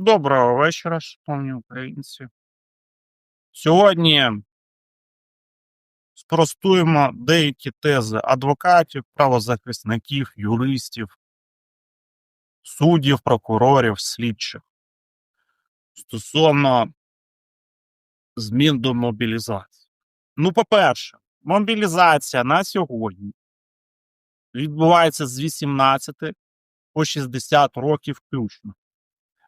Доброго вечора, шановні українці. Сьогодні спростуємо деякі тези адвокатів, правозахисників, юристів, суддів, прокурорів, слідчих стосовно змін до мобілізації. Ну, по-перше, мобілізація на сьогодні відбувається з 18 по 60 років включно.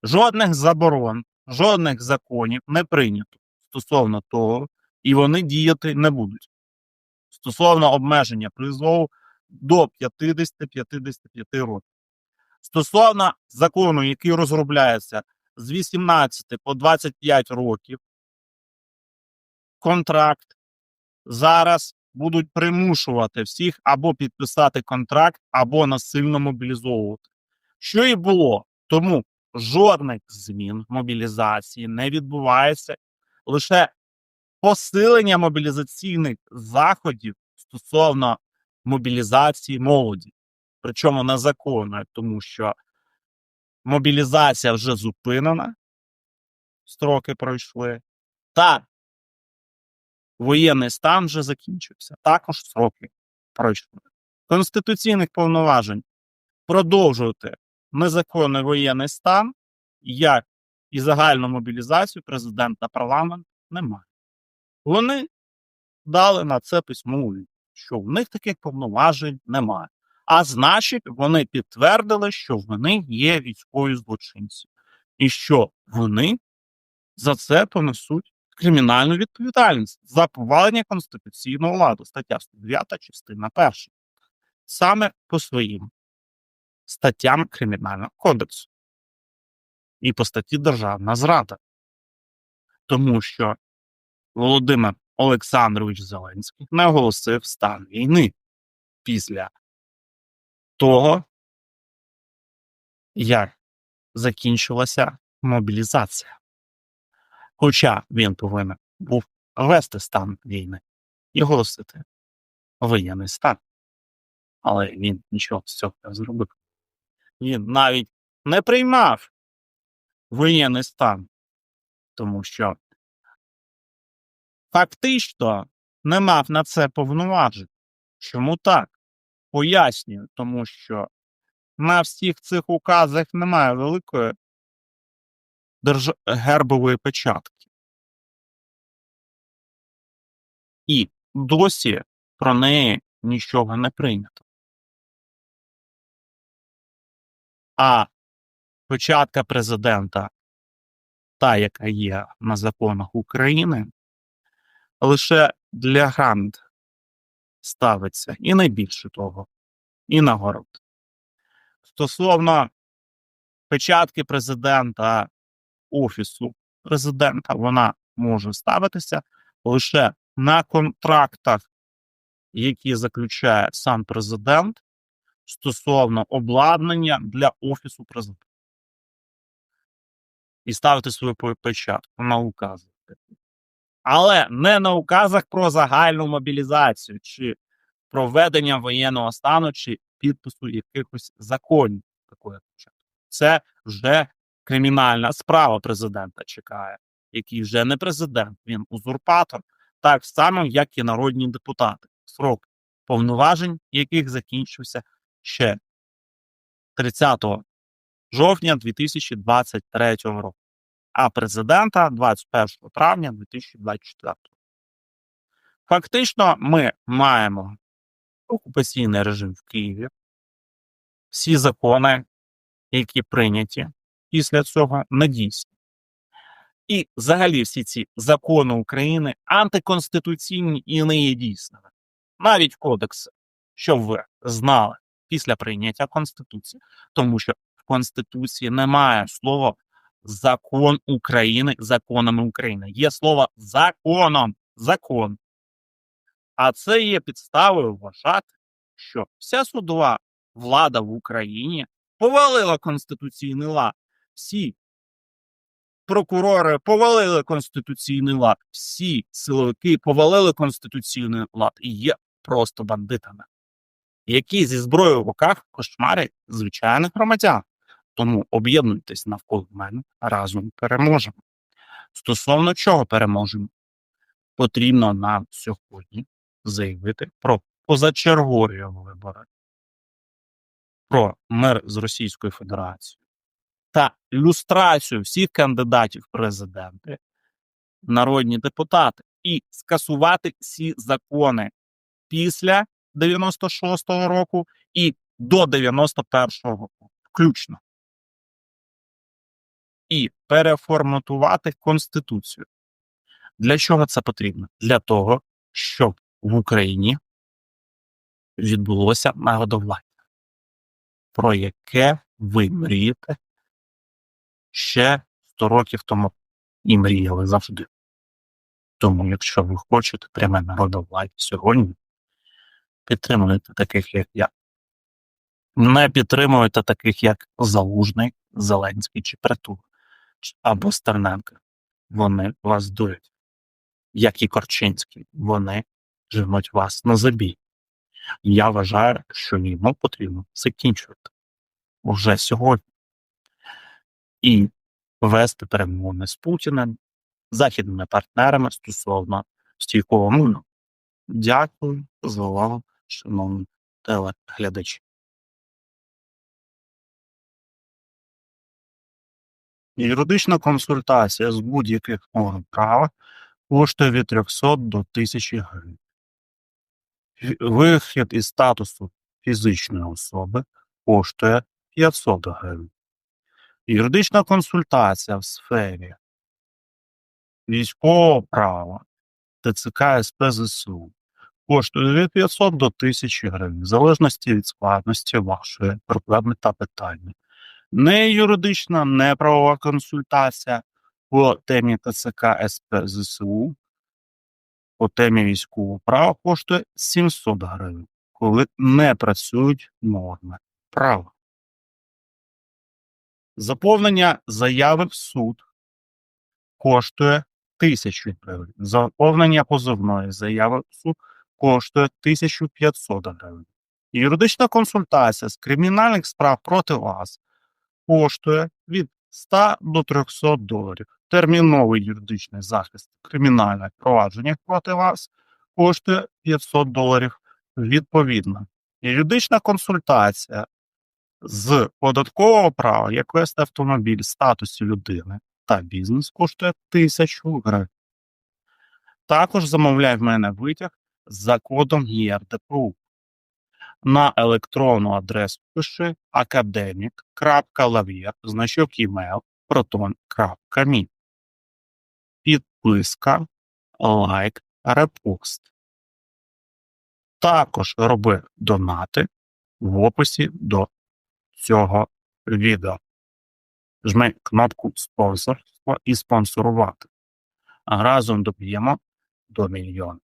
Жодних заборон, жодних законів не прийнято стосовно того, і вони діяти не будуть. Стосовно обмеження призову до 50-55 років. Стосовно закону, який розробляється з 18 по 25 років, контракт зараз будуть примушувати всіх або підписати контракт, або насильно мобілізовувати. Що і було. Тому жодних змін мобілізації не відбувається. Лише посилення мобілізаційних заходів стосовно мобілізації молоді. Причому незаконної, тому що мобілізація вже зупинена, строки пройшли, та воєнний стан вже закінчився. Також строки пройшли. Конституційних повноважень продовжувати незаконний воєнний стан, як і загальну мобілізацію президент та парламент немає. Вони дали на це відповідь, що в них таких повноважень немає. А значить, вони підтвердили, що вони є військові злочинці, і що вони за це понесуть кримінальну відповідальність за повалення конституційного ладу, стаття 109, частина 1. Саме по своїм статтям Кримінального кодексу і по статті Державна зрада. Тому що Володимир Олександрович Зеленський не оголосив стан війни після того, як закінчилася мобілізація. Хоча він повинен був вести стан війни і оголосити воєнний стан. Але він нічого з цього не зробив. Він навіть не приймав воєнний стан, тому що фактично не мав на це повноважень. Чому так? Пояснюю, тому що на всіх цих указах немає великої держ... гербової печатки. І досі про неї нічого не прийнято. А початка президента, та, яка є на законах України, лише для грант ставиться, і не більше того, і нагород. Стосовно печатки президента, офісу президента, вона може ставитися лише на контрактах, які заключає сам президент стосовно обладнання для офісу президента. І ставити свою пе- печатку на укази. Але не на указах про загальну мобілізацію чи про введення воєнного стану, чи підпису якихось законів. Такої печатки. Це вже кримінальна справа президента чекає, який вже не президент, він узурпатор, так само, як і народні депутати. Срок повноважень, яких закінчився ще 30 жовтня 2023 року, а президента 21 травня 2024. Фактично, ми маємо окупаційний режим в Києві, всі закони, які прийняті після цього, не дійсні. І взагалі всі ці закони України антиконституційні і не є дійсними. Навіть кодекси, щоб ви знали після прийняття Конституції, тому що в Конституції немає слова закон України законами України. Є слово законом, закон. А це є підставою вважати, що вся судова влада в Україні повалила конституційний лад. Всі прокурори повалили конституційний лад, всі силовики повалили конституційний лад і є просто бандитами, які зі зброєю в руках кошмарять звичайних громадян. Тому об'єднуйтесь навколо мене, разом переможемо. Стосовно чого переможемо? Потрібно нам сьогодні заявити про позачергові вибори, про мир з Російською Федерацією та люстрацію всіх кандидатів в президенти, народні депутати, і скасувати всі закони після 96-го року і до 91-го року, включно. І переформатувати Конституцію. Для чого це потрібно? Для того, щоб в Україні відбулося народовладдя, про яке ви мрієте ще 100 років тому і мріяли завжди. Тому, якщо ви хочете пряме народовладдя сьогодні, підтримуйте таких, як я. Не підтримуйте таких, як Залужний, Зеленський чи Притула або Стерненко. Вони вас дурять. Як і Корчинський, вони женуть вас на забій. Я вважаю, що війну потрібно закінчувати уже сьогодні. І вести перемовини з Путіним, західними партнерами стосовно стійкого миру. Дякую за увагу, шановні телеглядачі. Юридична консультація з будь-яких норм права коштує від 300 до 1000 гривень. Вихід із статусу фізичної особи коштує 500 гривень. Юридична консультація в сфері військового права ТЦК СП ЗСУ коштує від 500 до 1000 гривень, в залежності від складності вашої проблеми та питання. Не юридична, не правова консультація по темі ТЦК СП ЗСУ, по темі військового права коштує 700 гривень, коли не працюють норми права. Заповнення заяви в суд коштує 1000 гривень. Заповнення позовної заяви в суд коштує 1500 гривень. Юридична консультація з кримінальних справ проти вас коштує від 100 до 300 доларів. Терміновий юридичний захист кримінальних провадження проти вас коштує 500 доларів відповідно. Юридична консультація з податкового права, як вести автомобіль статусі людини та бізнес коштує 1000 гривень. Також замовляй в мене витяг за кодом ЄРДПУ. На електронну адресу пиши академік.лав'єр, значок email, proton.me. Підписка, лайк, репост. Також роби донати в описі до цього відео. Жми кнопку спонсорства і спонсорувати. Разом доб'ємо до мільйона.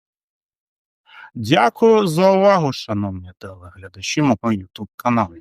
Дякую за увагу, шановні телеглядачі мого YouTube каналу.